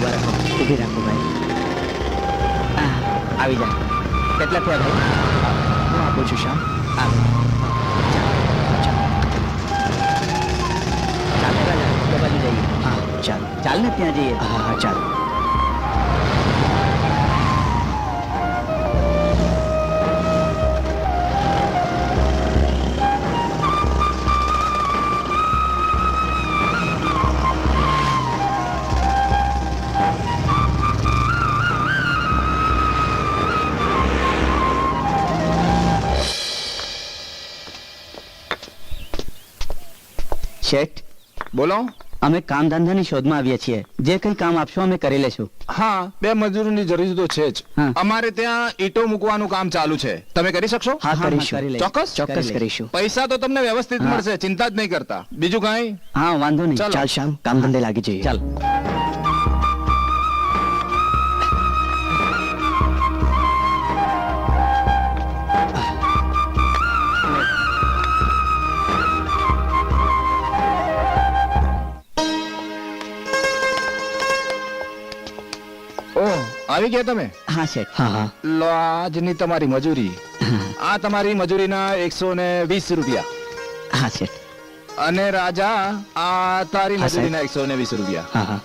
ઊભા રાખો ઊભી રાખો ભાઈ. આવી જા. કેટલા થયા ભાઈ? હું આપું છું હા ચાલ. ચાલ ને ત્યાં જઈએ. હા હા ચાલ. શેઠ? બોલો. અમે કામ ધંધાની શોધમાં આવ્યા છીએ. જે કંઈ કામ આપશો અમે કરી લેશું. હા બે મજૂરની જરૂર તો છે જ. હા. અમારે ત્યાં ઈટો મૂકવાનું કામ ચાલુ છે. તમે કરી શકશો? હા હા, કરીશું. લઈશ. ચોક્કસ? ચોક્કસ લઈશ. કરીશું. પૈસા તો તમને વ્યવસ્થિત હા. મળશે ચિંતા જ નહીં કરતા. બીજું કાંઈ? હા વાંધો નહીં. ચાલો. ચાલ શ્યામ કામ ધંધે લાગી જઈએ. ચાલ. આવી ગયા તમે? હા શેઠ હા હા. લો આજની તમારી મજૂરી. આ તમારી મજૂરીના એકસો ને વીસ રૂપિયા. હા શેઠ અને રાજા આ તારી હા, સાહેબ. મજૂરીના એકસો ને વીસ રૂપિયા. હા હા.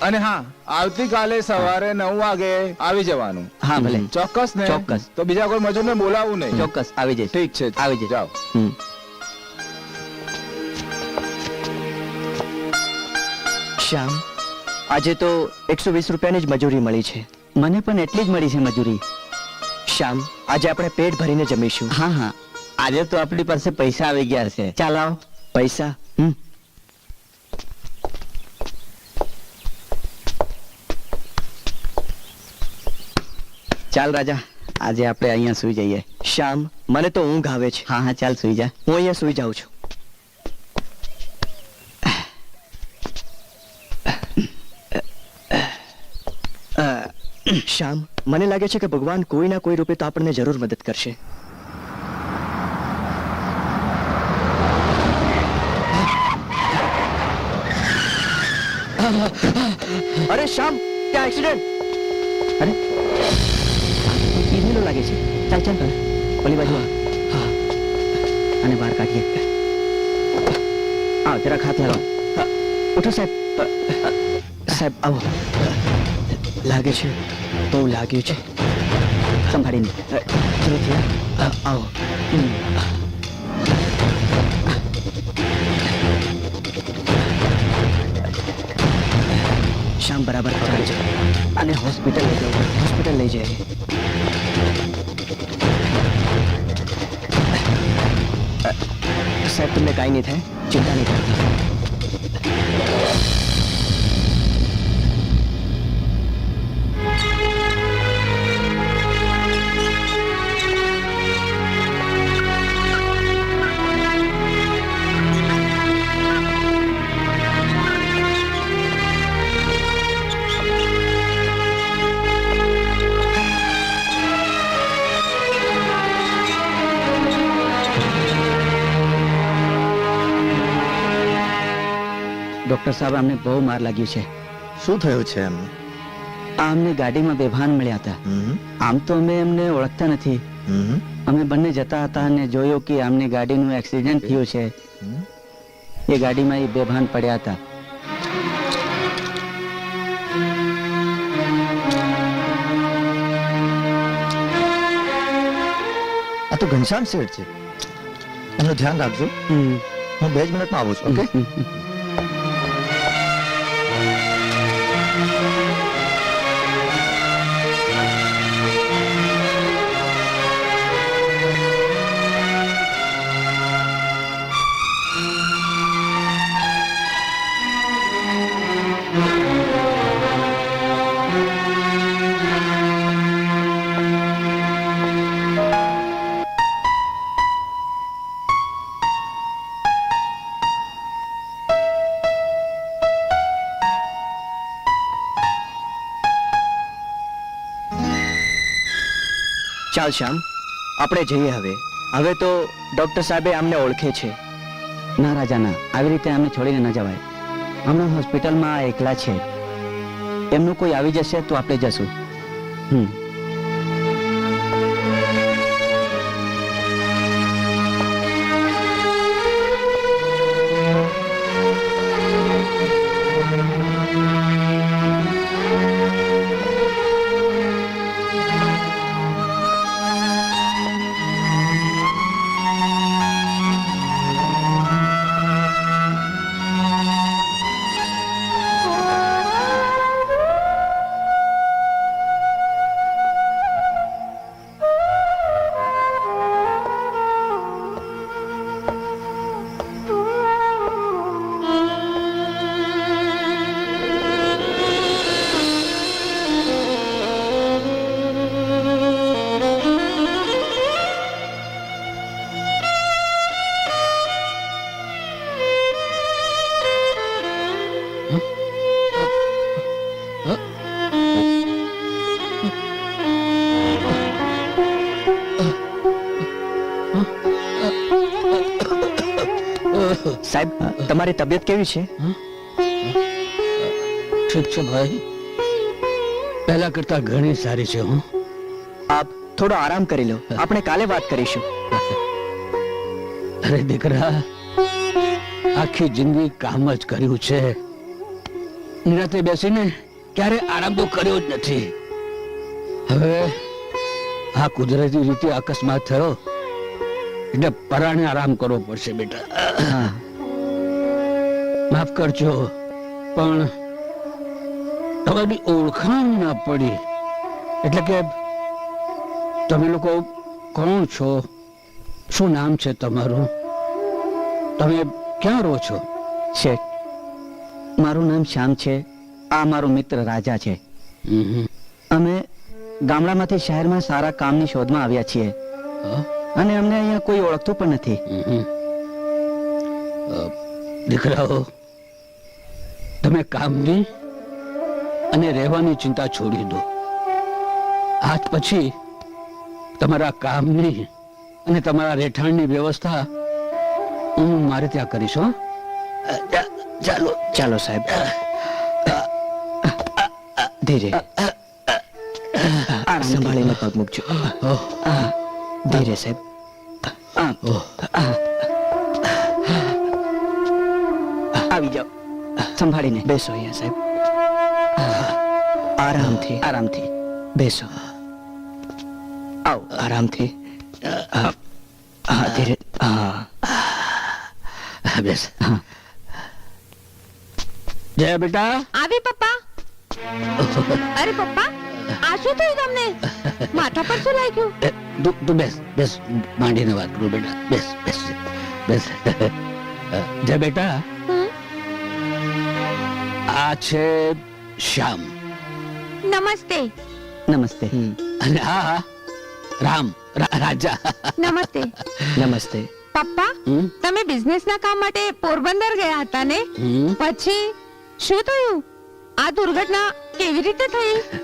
અને હા આવતીકાલે સવારે નવ વાગે આવી જવાનું. હા ભલે. ચોક્કસ ને? ચોક્કસ. તો બીજા કોઈ મજૂરને બોલાવવું નહીં. ચોક્કસ આવી જઈશ. ઠીક છે આવી જઈશ. જાઓ. હમ. શ્યામ આજે તો એકસો વીસ રૂપિયાની જ મજૂરી મળી છે. મને પણ એટલી જ મળી છે મજૂરી. શ્યામ આજે આપણે પેટ ભરીને જમીશું. હા હા. આજે તો આપણી પાસે પૈસા આવી ગયા છે. ચાલ આવો. પૈસા? હમ. ચાલ રાજા આજે આપણે અહીંયા સુઈ જઈએ. શ્યામ મને તો ઊંઘ આવે છે. હા હા ચાલ સુઈ જા. હું અહીંયા સુઈ જાઉં છું. શ્યામ, મને લાગે છે કે ભગવાન કોઈ ના કોઈ રૂપે તો આપણને જરૂર મદદ કરશે. અરે શ્યામ ત્યાં એક્સિડન્ટ અરે. કીધેલું લાગે છે. ચાલ ચાલ ઓલી બાજુ. અને બહાર કાઢીએ. આવ, જરાક હાથ લાવો. ઉઠો સાહેબ. સાહેબ, આવો. લાગે છે. બહુ લાગ્યું છે. સંભાળીને. ચલો આવો. શામ બરાબર ચાલે અને હોસ્પિટલ હોસ્પિટલ લઈ જઈએ સાહેબ, તમને કાંઈ નહીં થાય. ચિંતા નહીં કરતા. ડોક્ટર સાહેબ અમને બહુ માર લાગ્યું છે. શું થયું છે એમને આ અમને ગાડીમાં બેભાન મળ્યા હતા. આમ તો અમે એમને ઓળખતા નથી. અમે બંને જતા હતા અને જોયું કે આમની ગાડીનું એક્સિડન્ટ થયું છે. એ ગાડીમાં એ બેભાન પડ્યા હતા. આ તો ઘનશ્યામ શેઠ છે. એમનું ધ્યાન રાખજો. હું બે જ મિનિટમાં આવું છું ઓકે? ચાલ શ્યામ, આપણે જઈએ હવે. હવે તો ડોક્ટર સાહેબે અમને ઓળખે છે. ના રાજા ના આવી રીતે અમને છોડીને ન જવાય. હમણાં હોસ્પિટલમાં એકલા છે. એમનું કોઈ આવી જશે તો આપણે જશું. હમ. તમારી તબિયત કેવી છે? ઠીક છે ભાઈ. પહેલા કરતા ઘણી સારી છે હું. આપ થોડો આરામ કરી લો. આપણે કાલે વાત કરીશું. અરે દીકરા આખી જિંદગી કામ જ કર્યું છે. નિરાતે બેસીને ક્યારે આરામ તો કર્યો જ નથી. હવે આ કુદરતી રીતે અકસ્માત થયો એટલે પરાણે આરામ કરવો પડશે બેટા. હા. માફ કરજો પણ તમારી ઓળખાણ ના પડી. એટલે કે તમે લોકો કોણ છો? શું નામ છે તમારું? તમે ક્યાં રહો છો? શેઠ મારું નામ શ્યામ છે. આ મારો મિત્ર રાજા છે. અમે ગામડામાંથી શહેરમાં સારા કામની શોધમાં આવ્યા છીએ. અને અમને અહીંયા કોઈ ઓળખતું પણ નથી. દીકરાઓ તમે કામની અને રહેવાની ચિંતા છોડી દો આજ પછી તમારા કામની અને તમારા રહેઠાણની વ્યવસ્થા હું મારે ત્યાં કરીશ હો ચાલો ચાલો સાહેબ ધીરે આરામ સંભાળીને પગ મૂકજો ધીરે સાહેબ. આવી જાઓ સંભાળીને બેસો અહીંયા સાહેબ. આરામથી આરામથી. બેસો. આવ. આરામથી. હા ધીરે હા બેસ. જય બેટા. આવી પપ્પા. અરે પપ્પા આ શું થયું તમને? માથા પર શું લાગ્યું? તું બેસ બેસ. માંડીને વાત કરું બેટા. બેસ બેસ. બેસ. જય બેટા? આ છે શ્યામ. નમસ્તે. નમસ્તે. અને આ રામ રા- રાજા. નમસ્તે. નમસ્તે. પપ્પા હમ? તમે બિઝનેસ ના કામ માટે પોરબંદર ગયા હતા ને? હમ? પછી શું થયું? આ દુર્ઘટના કેવી રીતે થઈ?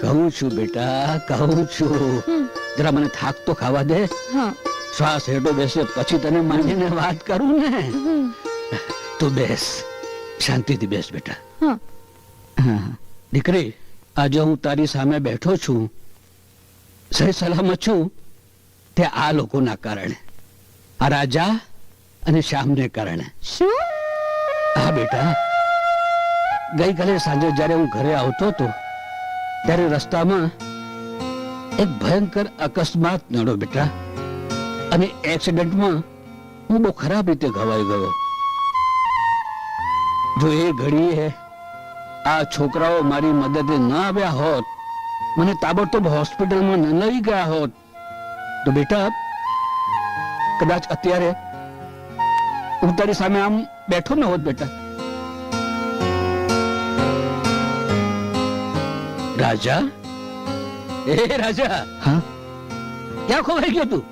કહું છું બેટા કહું છું. હમ, જરા મને થાક તો ખાવા દે. હા. શ્વાસ હેઠો બેસે પછી તને માંડીને વાત કરું ને. હમ, તું બેસ. શાંતિથી બેસ બેટા. હા. હા દીકરી આજે હું તારી સામે બેઠો છું સહી સલામત છું તે આ લોકોના કારણે. આ રાજા અને શ્યામને કારણે. શું? હા બેટા. ગઈકાલે સાંજે જ્યારે હું ઘરે આવતો હતો ત્યારે રસ્તામાં એક ભયંકર અકસ્માત નડો બેટા. અને એક્સિડન્ટમાં હું બહુ ખરાબ રીતે ઘવાઈ ગયો. જો એ ઘડીએ આ છોકરાઓ મારી મદદે ન આવ્યા હોત મને તાબડતોબ હોસ્પિટલમાં ન લઈ ગયા હોત તો બેટા કદાચ અત્યારે હું તારી સામે આમ બેઠો ન હોત બેટા. રાજા? એ રાજા હા? ક્યાં ખોવાઈ ગયો તું?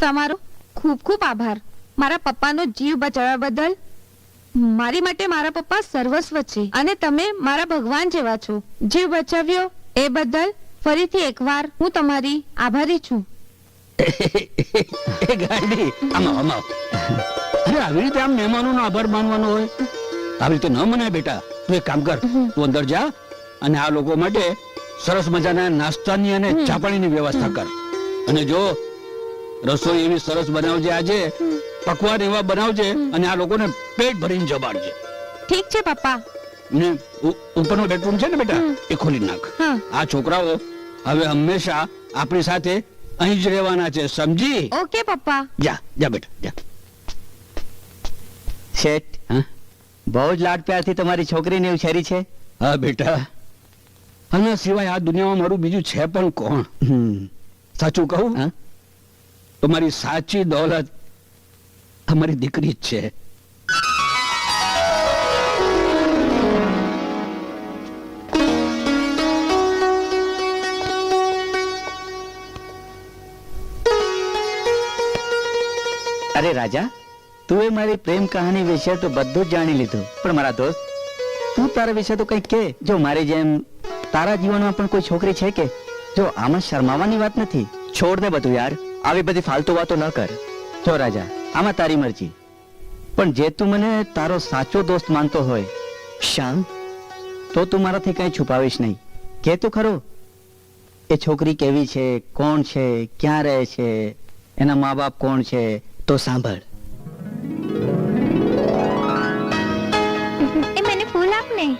તમારો ખૂબ ખૂબ આભાર. મારા પપ્પાનો જીવ બચાવવા બદલ મારી માટે મારા પપ્પા સર્વસ્વ છે. અને તમે મારા ભગવાન જેવા છો. જીવ બચાવ્યો એ બદલ ફરીથી એકવાર હું તમારી આભારી છું. એ ગાંડી આમાં આમાં. અરે આવી રીતે આમ મહેમાનોનો આભાર માનવાનો હોય? આવી રીતે ન મનાય બેટા. તું એક કામ કર તું અંદર જા અને આ લોકો માટે સરસ મજાના નાસ્તાની અને ચા પાણીની વ્યવસ્થા કર. અને જો રસોઈ એવી સરસ બનાવજે આજે પકવાન એવા બનાવજે અને આ લોકોને પેટ ભરીને જમાડજે ઠીક છે પપ્પા. ને ઉપરનો બેડરૂમ છે ને બેટા? એ ખોલી નાખ. આ છોકરાઓ હવે હંમેશા આપણી સાથે અહીં જ રહેવાના છે સમજી? ઓકે પપ્પા. જા જા બેટા જા. શેઠ હા? બહુ જ લાડ પ્યારથી તમારી છોકરીને ઉછેરી છે? હા બેટા. આના સિવાય આ દુનિયામાં મારું બીજું છે પણ કોણ? હમ. સાચું કહું? તમારી સાચી દોલત અમારી દીકરી જ છે. અરે રાજા, તું એ મારી પ્રેમ કહાની વિશે તો બધું જ જાણી લીધું. પણ મારા દોસ્ત, તું તારા વિશે તો કંઈક કે. જો મારી જેમ તારા જીવનમાં પણ કોઈ છોકરી છે કે? જો આમાં શરમાવાની વાત નથી? છોડ ને બધું યાર. આવી બધી ફાલતુ વાતો ન કર. જો રાજા આમાં તારી મરજી. પણ જે તું મને તારો સાચો દોસ્ત માનતો હોય શ્યામ? તો તું મારાથી કઈ છુપાવીશ નહીં. કે તું ખરો? એ છોકરી કેવી છે કોણ છે ક્યાં રહે છે એના મા બાપ કોણ છે તો સાંભળ. એ મને ફૂલ આપને.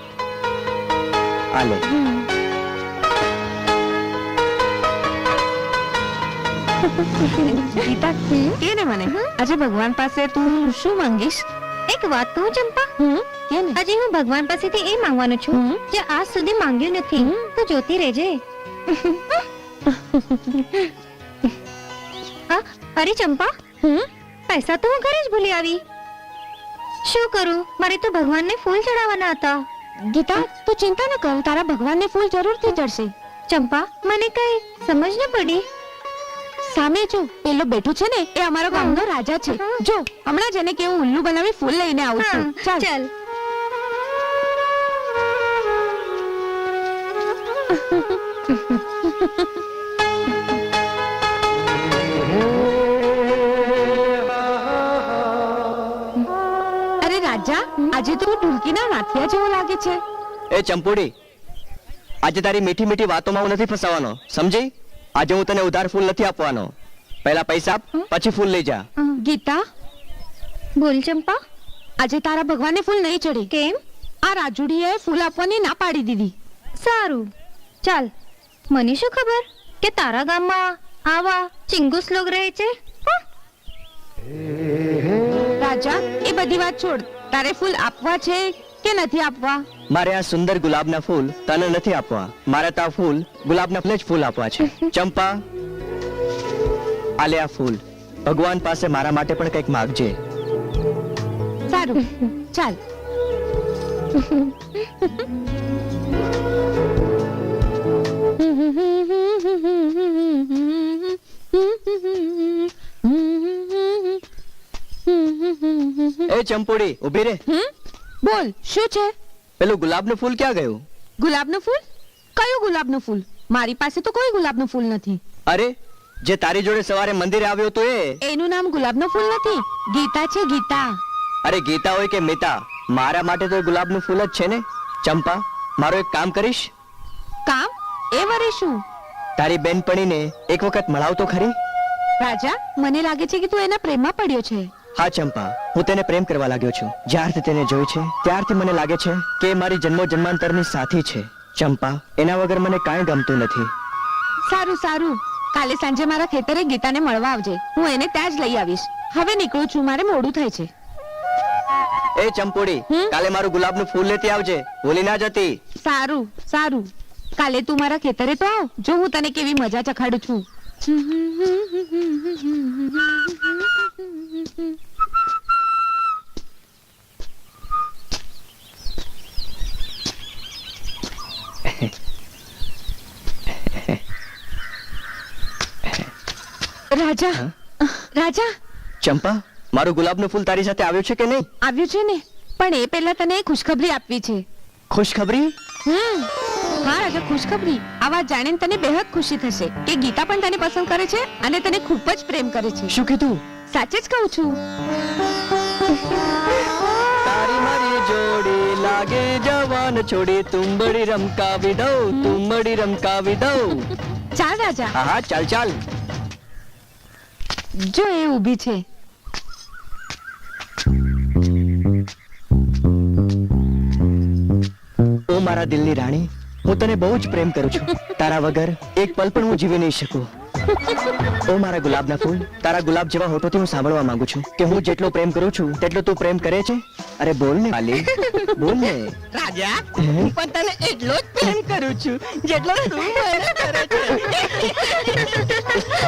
આ ગીતા કે ને મને આજે ભગવાન પાસે તું શું માંગીશ એક વાત કહું ચંપા આજે હું ભગવાન પાસેથી એ માંગવાનું છું કે જે આજ સુધી માંગ્યું નથી તો જોતી રહેજે અરે ચંપા હમ પૈસા તો હું ઘરે જ ભૂલી આવી શું કરું મારે તો ભગવાનને ફૂલ ચડાવવાના હતા ગીતા તું ચિંતા ન કર તારા ભગવાનને ફૂલ જરૂરથી ચડશે ચંપા મને કઈ સમજ ન પડી સામે જો પેલો બેઠો છે ને એ અમારો ગામનો રાજા છે. જો હમણાં જ એને કેવું ઉલ્લુ બનાવી ફૂલ લઈને આવું છું. ચાલ. ચાલ. અરે રાજા આજે તો ઢુલકીના નાથિયા જેવો લાગે છે. એ ચંપુડી આજે તારી મીઠી મીઠી વાતોમાં હું નથી ફસાવાનો સમજી? આજે હું તને ઉધાર ફૂલ નથી આપવાનો. પહેલા પૈસા આપ પછી ફૂલ લઈ જા. ગીતા? બોલ ચંપા. આજે તારા ભગવાને ફૂલ નહીં ચડે. કેમ? આ રાજુડીએ ફૂલ આપવાની ના પાડી દીધી. સારું. ચાલ. મને શું ખબર કે તારા ગામમાં આવા ચિંગુસ લોગ રહે છે? હા? રાજા એ બધી વાત છોડ. તારે ફૂલ આપવા છે કે નથી આપવા? મારે આ સુંદર ગુલાબના ફૂલ તને નથી આપવા. મારે તો આ ફૂલ ગુલાબના ફૂલ જ ફૂલ આપવા છે. ચંપા આલે આ ફૂલ. ભગવાન પાસે મારા માટે પણ કંઈક માગજે. સારું ચાલ. એ ચંપુડી ઊભી રે. હમ? બોલ શું છે? પેલું ગુલાબનું ફૂલ ક્યાં ગયું? ગુલાબનું ફૂલ? કયું ગુલાબનું ફૂલ? મારી પાસે તો કોઈ ગુલાબનું ફૂલ નથી. અરે જે તારી જોડે સવારે મંદિરે આવ્યો તો એ? એનું નામ ગુલાબનું ફૂલ નથી. ગીતા છે ગીતા. અરે ગીતા હોય કે મિતા? મારા માટે તો ગુલાબનું ફૂલ જ છે ને. ચંપા મારો એક કામ કરીશ? કામ? એ વરે શું? તારી બેનપણીને એક વખત મળાવ તો ખરી? રાજા મને લાગે છે કે તું એના પ્રેમમાં પડ્યો છે. હા ચંપા હું તેને પ્રેમ કરવા લાગ્યો છું. જ્યારથી તેને જોઈ છે ત્યારથી મને લાગે છે કે મારી જન્મો જન્માંતરની સાથી છે. ચંપા એના વગર મને કાંઈ ગમતું નથી. સારું સારું. કાલે સાંજે મારા ખેતરે ગીતાને મળવા આવજે. હું એને ત્યાં જ લઈ આવીશ. હવે નીકળું છું મારે મોડું થાય છે. એ ચંપોડી કાલે મારું ગુલાબનું ફૂલ લેતી આવજે. ભૂલી ના જતી. સારું સારું. કાલે તું મારા ખેતરે તો આવ. જો હું તને કેવી મજા ચખાડું છું. રાજા? રાજા? ચંપા મારું ગુલાબનું ફૂલ તારી સાથે આવ્યું છે કે નહીં? આવ્યું છે ને પણ એ પહેલા તને ખુશખબરી આપવી છે. ખુશખબરી? હા રાજા ખુશખબરી. આ વાત જાણીને તને બેહદ ખુશી થશે કે ગીતા પણ તને પસંદ કરે છે અને તને ખૂબ જ પ્રેમ કરે છે. શું કીધું? સાચે જ કહું છું. તારી મારી જોડી લાગે જવાન છોડી તુંબડી રમકાવી દઉં તુંબડી રમકાવી દઉં. ચાલ રાજા. હા ચાલ ચાલ. જો એ ઊભી છે. ઓ મારા દિલની રાણી હું તને બહુ જ પ્રેમ કરું છું. તારા વગર એક પલ પણ હું જીવી નહીં શકું. ઓ મારા ગુલાબના ફૂલ તારા ગુલાબ જેવા હોઠોથી હું સાંભળવા માંગુ છું કે હું જેટલો પ્રેમ કરું છું તેટલો તું પ્રેમ કરે છે? અરે બોલ ને વાલી બોલ ને. રાજા હું? પણ તને એટલો જ પ્રેમ કરું છું જેટલો તું મને કરે છે.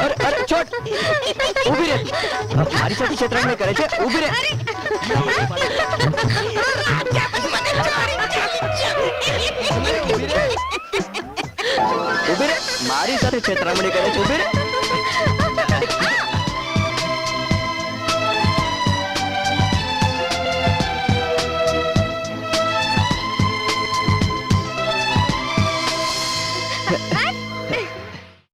અરે અરે ઊભી રે. મારી સાથે છેતરામણી કરે છે. ઊભી રે. ઊભી રે. મારી સાથે છેતરામણી કરે છે. ઊભી રે.